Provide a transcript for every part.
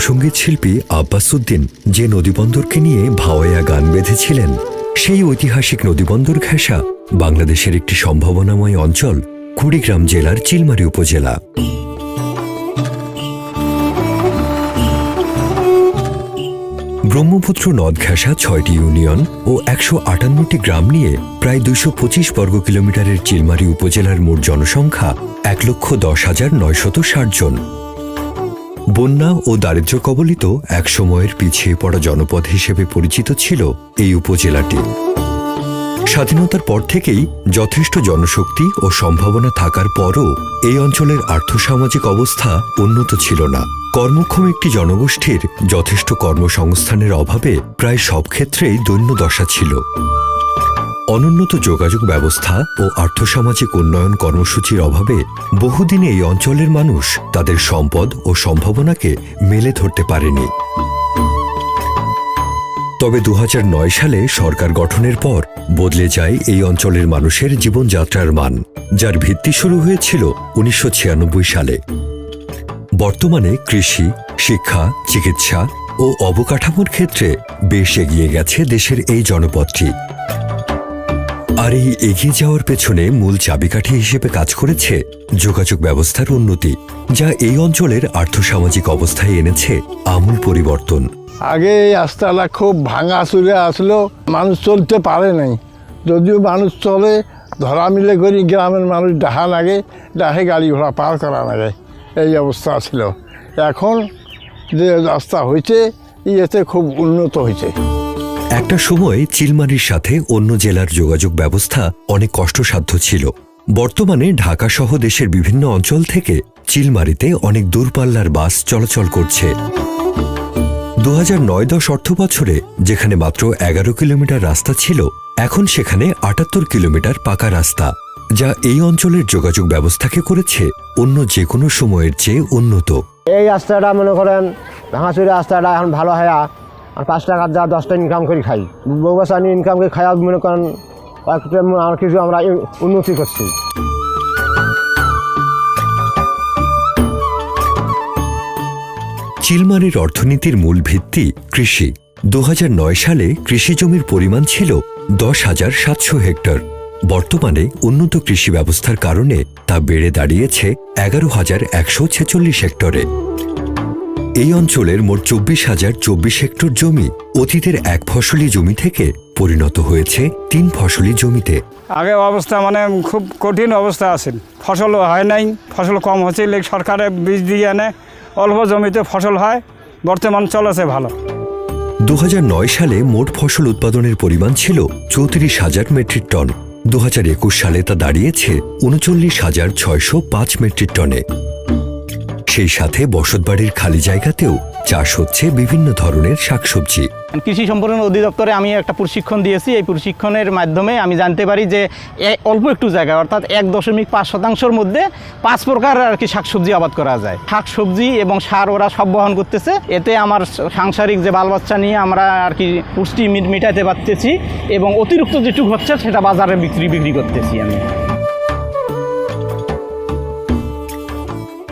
লোকসঙ্গীত শিল্পী আব্বাস উদ্দিন যে নদীবন্দরকে নিয়ে ভাওয়াইয়া গান বেঁধেছিলেন, সেই ঐতিহাসিক নদীবন্দর ঘেঁষা বাংলাদেশের একটি সম্ভাবনাময় অঞ্চল কুড়িগ্রাম জেলার চিলমারি উপজেলা। ব্রহ্মপুত্র নদ ঘেঁষা ছয়টি ইউনিয়ন ও একশো আটান্নটি গ্রাম নিয়ে প্রায় দুইশো পঁচিশ বর্গ কিলোমিটারের চিলমারি উপজেলার মোট জনসংখ্যা এক লক্ষ দশ হাজার নয়শত ষাট জন। বন্যা ও দারিদ্র্য কবলিত এক সময়ের পিছিয়ে পড়া জনপদ হিসেবে পরিচিত ছিল এই উপজেলাটি। স্বাধীনতার পর থেকেই যথেষ্ট জনশক্তি ও সম্ভাবনা থাকার পরও এই অঞ্চলের আর্থসামাজিক অবস্থা উন্নত ছিল না। কর্মক্ষম একটি জনগোষ্ঠীর যথেষ্ট কর্মসংস্থানের অভাবে প্রায় সব ক্ষেত্রেই দৈন্যদশা ছিল। অনুন্নত যোগাযোগ ব্যবস্থা ও আর্থসামাজিক উন্নয়ন কর্মসূচির অভাবে বহুদিন এই অঞ্চলের মানুষ তাদের সম্পদ ও সম্ভাবনাকে মেলে ধরতে পারেনি। তবে দু হাজার নয় সালে সরকার গঠনের পর বদলে যায় এই অঞ্চলের মানুষের জীবনযাত্রার মান, যার ভিত্তি শুরু হয়েছিল উনিশশো ছিয়ানব্বই সালে। বর্তমানে কৃষি, শিক্ষা, চিকিৎসা ও অবকাঠামোর ক্ষেত্রে বেশ এগিয়ে গেছে দেশের এই জনপদটি। আর এই এগিয়ে যাওয়ার পেছনে মূল চাবিকাঠি হিসেবে কাজ করেছে যোগাযোগ ব্যবস্থার উন্নতি, যা এই অঞ্চলের আর্থসামাজিক অবস্থায় এনেছে আমূল পরিবর্তন। আগে এই রাস্তাটা খুব ভাঙা চুরে আসলো, মানুষ চলতে পারে নাই। যদিও মানুষ চলে, ধরা মিলে করি গ্রামের মানুষ ডাহা লাগে, ডাহে গাড়ি ঘোড়া পার করা লাগে, এই অবস্থা ছিল। এখন যে রাস্তা হয়েছে, ইয়েতে খুব উন্নত হয়েছে। একটা সময় চিলমারির সাথে অন্য জেলার যোগাযোগ ব্যবস্থা অনেক কষ্টসাধ্য ছিল। বর্তমানে ঢাকা সহ দেশের বিভিন্ন অঞ্চল থেকে চিলমারিতে অনেক দূরপাল্লার বাস চলাচল করছে। দু হাজার নয় দশ অর্থ বছরে যেখানে মাত্র এগারো কিলোমিটার রাস্তা ছিল, এখন সেখানে আটাত্তর কিলোমিটার পাকা রাস্তা, যা এই অঞ্চলের যোগাযোগ ব্যবস্থাকে করেছে অন্য যে কোনো সময়ের চেয়ে উন্নত। এই রাস্তাটা মনে করেন ভাঙাচুরি রাস্তাটা এখন ভালো হয় আর পাঁচ টাকা যা দশটা ইনকাম করে খাই। বউ নিয়ে ইনকাম করে খাই মনে করেন, আর কিছু আমরা উন্নতি করছি। চিলমারির অর্থনীতির মূল ভিত্তি কৃষি। দু হাজার নয় সালে কৃষি জমির পরিমাণ ছিল দশ হাজার সাতশো হেক্টর। বর্তমানে উন্নত কৃষি ব্যবস্থার কারণে তা বেড়ে দাঁড়িয়েছে এগারো হাজার একশো ছেচল্লিশ হেক্টরে। এই অঞ্চলের মোট চব্বিশ হাজার চব্বিশ হেক্টর জমি অতীতের এক ফসলি জমি থেকে পরিণত হয়েছে তিন ফসলি জমিতে। আগে অবস্থা মানে খুব কঠিন অবস্থা আছে ফসল হয় নাই ফসল কম হচ্ছে লেগ সরকারে বীজ দিয়ে আনে অল্প জমিতে ফসল হয় বর্তমান চলেছে ভালো। দু হাজার নয় সালে মোট ফসল উৎপাদনের পরিমাণ ছিল চৌত্রিশ হাজার মেট্রিক টন। দু হাজার একুশ সালে তা দাঁড়িয়েছে উনচল্লিশ হাজার ছয়শো পাঁচ মেট্রিক টনে। সেই সাথে বসতবাড়ির খালি জায়গাতেও চাষ হচ্ছে বিভিন্ন ধরনের শাকসবজি। কৃষি সম্প্রসারণ অধিদপ্তরে আমি একটা প্রশিক্ষণ দিয়েছি। এই প্রশিক্ষণের মাধ্যমে আমি জানতে পারি যে অল্প একটু জায়গা, অর্থাৎ এক দশমিক পাঁচ শতাংশের মধ্যে পাঁচ প্রকার আর কি শাকসবজি আবাদ করা যায়। শাকসবজি এবং সার ওরা সব বহন করতেছে। এতে আমার সাংসারিক যে বাল বাচ্চা নিয়ে আমরা আর কি পুষ্টি মিটাতে পারতেছি এবং অতিরিক্ত যেটুকু হচ্ছে সেটা বাজারে বিক্রি বিক্রি করতেছি আমি।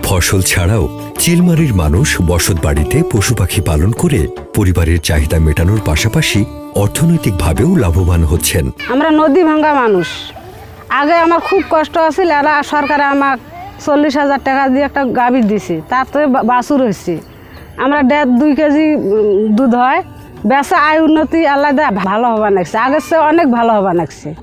ফসল ছাড়াও চিলমারির মানুষ বসতবাড়িতে পশু পাখি পালন করে পরিবারের চাহিদা মেটানোর পাশাপাশি অর্থনৈতিকভাবেও লাভবান হচ্ছেন। আমরা নদী ভাঙ্গা মানুষ। আগে আমার খুব কষ্ট আছিল, এরা সরকারে আমার চল্লিশ হাজার টাকা দিয়ে একটা গাভীর দিছে বা- বাছুর হয়েছে আমরা দেড় দুই কেজি দুধ হয়, বেচা আয় উন্নতি আলাদা ভালো হবা লাগছে আগের চেয়ে অনেক ভালো হবা লাগছে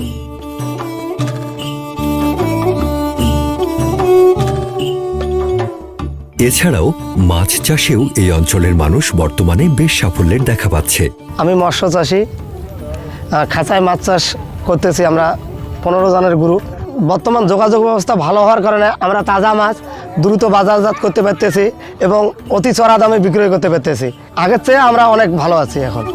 এছাড়াও মাছ চাষেও এই অঞ্চলের মানুষ বর্তমানে বেশ সাফল্যের দেখা পাচ্ছে। আমি মৎস্য চাষি খাঁচায় মাছ চাষ করতেছি আমরা পনেরো জনের গুরু বর্তমান যোগাযোগ ব্যবস্থা ভালো হওয়ার কারণে আমরা তাজা মাছ দ্রুত বাজারজাত করতে পারতেছি এবং অতি চড়া দামে বিক্রয় করতে পারতেছি। আগের চেয়ে আমরা অনেক ভালো আছি এখন।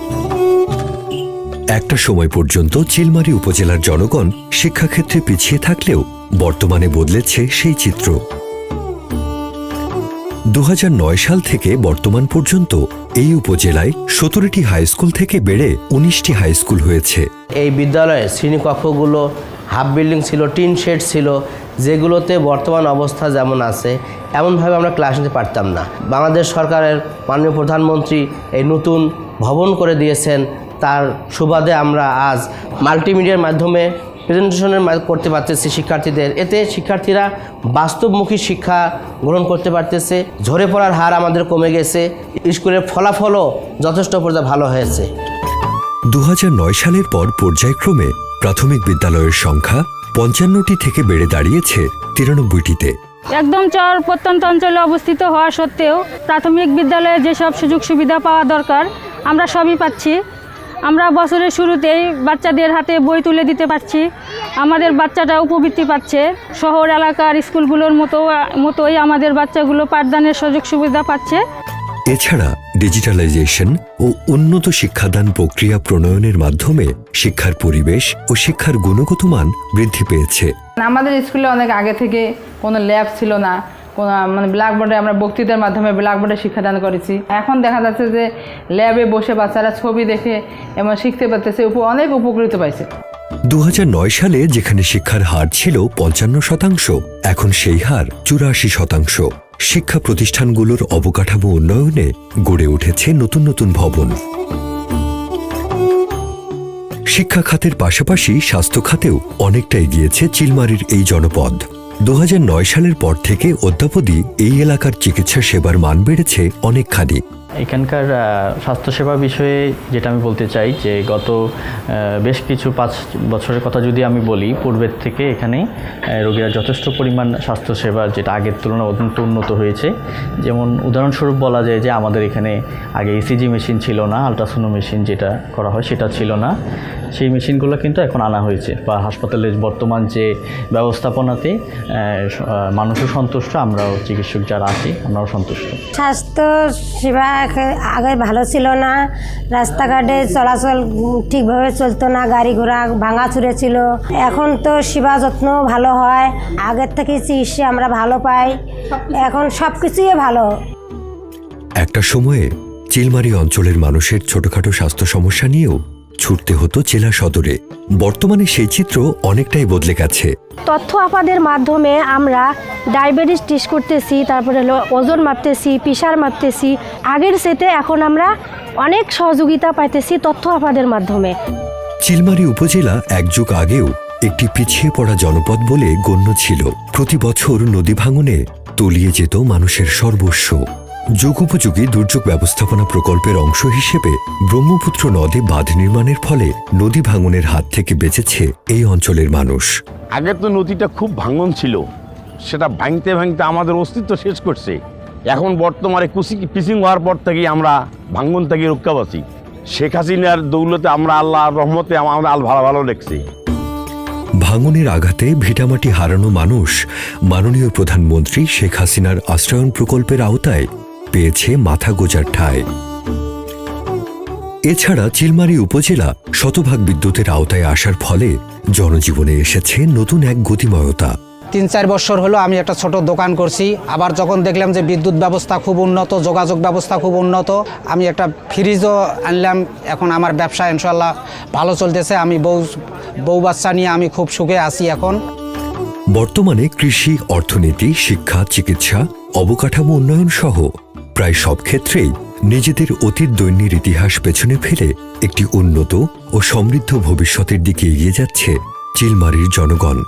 একটা সময় পর্যন্ত চিলমারি উপজেলার জনগণ শিক্ষাক্ষেত্রে পিছিয়ে থাকলেও বর্তমানে বদলেছে সেই চিত্র। দু হাজার নয় সাল থেকে বর্তমান পর্যন্ত এই উপজেলায় সতেরোটি হাই স্কুল থেকে বেড়ে উনিশটি হাই স্কুল হয়েছে। এই বিদ্যালয়ে শ্রেণীকক্ষগুলো হাফ বিল্ডিং ছিল, টিন শেড ছিল, যেগুলোতে বর্তমান অবস্থা যেমন আছে, এমনভাবে আমরা ক্লাস নিতে পারতাম না। বাংলাদেশ সরকারের মাননীয় প্রধানমন্ত্রী এই নতুন ভবন করে দিয়েছেন। তার সুবাদে আমরা আজ মাল্টিমিডিয়ার মাধ্যমে প্রেজেন্টেশনের করতে পারতেছি শিক্ষার্থীদের। এতে শিক্ষার্থীরা বাস্তবমুখী শিক্ষা গ্রহণ করতে পারতেছে। ঝরে পড়ার হার আমাদের কমে গেছে। স্কুলের ফলাফলও যথেষ্ট পর্যায়ে ভালো হয়েছে। দু হাজার নয় সালের পর পর্যায়ক্রমে প্রাথমিক বিদ্যালয়ের সংখ্যা পঞ্চান্নটি থেকে বেড়ে দাঁড়িয়েছে তিরানব্বইটিতে। একদম চর প্রত্যন্ত অঞ্চলে অবস্থিত হওয়া সত্ত্বেও প্রাথমিক বিদ্যালয়ে যেসব সুযোগ সুবিধা পাওয়া দরকার আমরা সবই পাচ্ছি। আমরা বছরের শুরুতেই বাচ্চাদের হাতে বই তুলে দিতে পারছি। আমাদের বাচ্চাটা উপবৃত্তি পাচ্ছে। শহর এলাকার স্কুলগুলোর মতো মতোই আমাদের বাচ্চাগুলো পাঠদানের সুযোগ সুবিধা পাচ্ছে। এছাড়া ডিজিটালাইজেশন ও উন্নত শিক্ষাদান প্রক্রিয়া প্রণয়নের মাধ্যমে শিক্ষার পরিবেশ ও শিক্ষার গুণগত মান বৃদ্ধি পেয়েছে। আমাদের স্কুলে অনেক আগে থেকে কোনো ল্যাব ছিল না। মানে ব্ল্যাকবোর্ডে আমরা বক্তৃতার মাধ্যমে ব্ল্যাকবোর্ডে শিক্ষাদান করেছি। এখন দেখা যাচ্ছে যে ল্যাবে বসে বাচ্চারা ছবি দেখে এবং শিখতে পারতেছে অনেক উপকৃত পাইছে। দুহাজার নয় সালে যেখানে শিক্ষার হার ছিল পঞ্চান্ন শতাংশ, এখন সেই হার চুরাশি শতাংশ। শিক্ষা প্রতিষ্ঠানগুলোর অবকাঠামো উন্নয়নে গড়ে উঠেছে নতুন নতুন ভবন। শিক্ষা খাতের পাশাপাশি স্বাস্থ্য খাতেও অনেকটা এগিয়েছে চিলমারির এই জনপদ। দু হাজার নয় সালের পর থেকে অধ্যাপদি এই এলাকার চিকিৎসা সেবার মান বেড়েছে অনেকখানি। এখানকার স্বাস্থ্যসেবা বিষয়ে যেটা আমি বলতে চাই যে গত বেশ কিছু পাঁচ বছরের কথা যদি আমি বলি, পূর্বের থেকে এখানে রোগীরা যথেষ্ট পরিমাণ স্বাস্থ্যসেবার যেটা আগের তুলনায় অত্যন্ত উন্নত হয়েছে। যেমন উদাহরণস্বরূপ বলা যায় যে আমাদের এখানে আগে ইসিজি মেশিন ছিল না আলট্রাসোনো মেশিন যেটা করা হয় সেটা ছিল না। সেই মেশিনগুলো কিন্তু এখন আনা হয়েছে বা হাসপাতালের বর্তমান যে ব্যবস্থাপনাতে মানুষও সন্তুষ্ট, আমরাও চিকিৎসক যারা আছি, আমরাও সন্তুষ্ট। স্বাস্থ্য সেবা আগে- ভালো ছিল না। রাস্তাঘাটে চলাচল ঠিকভাবে চলতো না, গাড়ি ঘোড়া ভাঙা চুরে ছিল। এখন তো সেবা যত্ন ভালো হয়। আগের থেকে চিকিৎসা আমরা ভালো পাই। এখন সব কিছুই ভালো। একটা সময়ে চিলমারি অঞ্চলের মানুষের ছোটখাটো স্বাস্থ্য সমস্যা নিয়েও ছুটতে হতো জেলা সদরে। বর্তমানে সেই চিত্র অনেকটাই বদলে গেছে। তথ্য আপাদের মাধ্যমে আমরা ডায়াবেটিস টেস্ট করতেছি তারপরে হলো ওজন মাপতেছি প্রেশার মাপতেছি। আগের সেতে এখন আমরা অনেক সহযোগিতা পাইতেছি তথ্য আপাদের মাধ্যমে। চিলমারি উপজেলা এক যুগ আগেও একটি পিছিয়ে পড়া জনপদ বলে গণ্য ছিল। প্রতি বছর নদী ভাঙনে তলিয়ে যেত মানুষের সর্বস্ব। যুগোপযোগী দুর্যোগ ব্যবস্থাপনা প্রকল্পের অংশ হিসেবে ব্রহ্মপুত্র নদে বাঁধ নির্মাণের ফলে নদী ভাঙনের হাত থেকে বেঁচেছে এই অঞ্চলের মানুষ। আগে তো নদীটা খুব ভাঙন ছিল। সেটা ভাঙতে ভাঙতে আমাদের অস্তিত্ব শেষ করছে। এখন বর্তমানে কুসি পিসিং হওয়ার পর থেকেই আমরা ভাঙ্গন থেকে রক্ষা পাচ্ছি শেখ হাসিনার দৌলতে আমরা আল্লাহ রহমতে আমরা আল ভালো ভালো দেখছি। ভাঙনের আঘাতে ভিটামাটি হারানো মানুষ মাননীয় প্রধানমন্ত্রী শেখ হাসিনার আশ্রয়ণ প্রকল্পের আওতায় পেয়েছে মাথা গোজার ঠায় এছাড়া চিলমারি উপজেলা শতভাগ বিদ্যুতের আওতায় আসার ফলে জনজীবনে এসেছে নতুন এক গতিময়তা। তিন চার বছর হলো আমি একটা ছোট দোকান করছি। আবার যখন দেখলাম যে বিদ্যুৎ ব্যবস্থা খুব উন্নত যোগাযোগ ব্যবস্থা খুব উন্নত আমি একটা ফ্রিজও আনলাম। এখন আমার ব্যবসা ইনশাল্লাহ ভালো চলতেছে। আমি বউ বউ বাচ্চা নিয়ে আমি খুব সুখে আছি এখন। বর্তমানে কৃষি অর্থনীতি শিক্ষা চিকিৎসা অবকাঠামো উন্নয়ন সহ প্রায় সব ক্ষেত্রেই নিজেদের অতীত দৈন্যের ইতিহাস পেছনে ফেলে একটি উন্নত ও সমৃদ্ধ ভবিষ্যতের দিকে এগিয়ে যাচ্ছে চিলমারির জনগণ।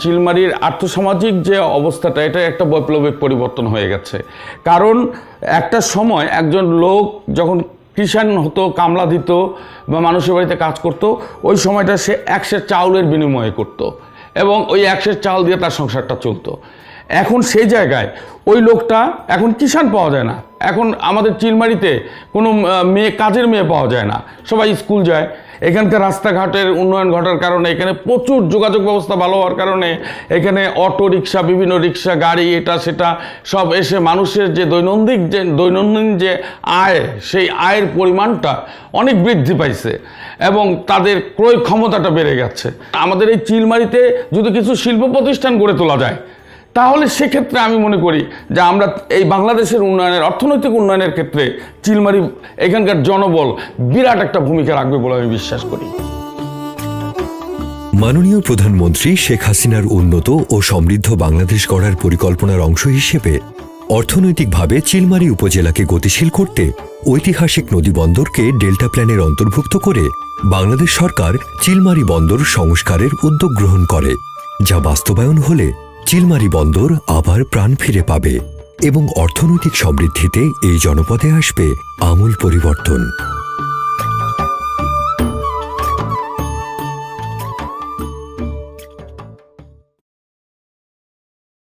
চিলমারির আর্থসামাজিক যে অবস্থাটা, এটা একটা বৈপ্লবিক পরিবর্তন হয়ে গেছে। কারণ একটা সময় একজন লোক যখন কৃষাণ হতো, কামলা দিত বা মানুষের বাড়িতে কাজ করত, ওই সময়টা সে একশের চাউলের বিনিময়ে করত এবং ওই একশের চাল দিয়ে তার সংসারটা চলতো। এখন সেই জায়গায় ওই লোকটা এখন কিষাণ পাওয়া যায় না। এখন আমাদের চিলমারিতে কোনো মেয়ে, কাজের মেয়ে পাওয়া যায় না। সবাই স্কুল যায়। এখানকার রাস্তাঘাটের উন্নয়ন ঘটার কারণে, এখানে প্রচুর যোগাযোগ ব্যবস্থা ভালো হওয়ার কারণে, এখানে অটো রিক্সা, বিভিন্ন রিক্সা, গাড়ি, এটা, সেটা, সব এসে মানুষের যে দৈনন্দিন যে দৈনন্দিন যে আয়, সেই আয়ের পরিমাণটা অনেক বৃদ্ধি পাইছে এবং তাদের ক্রয় ক্ষমতাটা বেড়ে গেছে। আমাদের এই চিলমারিতে যদি কিছু শিল্প প্রতিষ্ঠান গড়ে তোলা যায় তাহলে সেক্ষেত্রে আমি মনে করি যে আমরা এই বাংলাদেশের উন্নয়নের, অর্থনৈতিক উন্নয়নের ক্ষেত্রে চিলমারি এখানকার জনবল বিরাট একটা ভূমিকা রাখবে বলে আমি বিশ্বাস করি। মাননীয় প্রধানমন্ত্রী শেখ হাসিনার উন্নত ও সমৃদ্ধ বাংলাদেশ গড়ার পরিকল্পনার অংশ হিসেবে অর্থনৈতিকভাবে চিলমারি উপজেলাকে গতিশীল করতে ঐতিহাসিক নদী বন্দরকে ডেল্টা প্ল্যানের অন্তর্ভুক্ত করে বাংলাদেশ সরকার চিলমারি বন্দর সংস্কারের উদ্যোগ গ্রহণ করে, যা বাস্তবায়ন হলে চিলমারি বন্দর আবার প্রাণ ফিরে পাবে এবং অর্থনৈতিক সমৃদ্ধিতে এই জনপদে আসবে আমূল পরিবর্তন।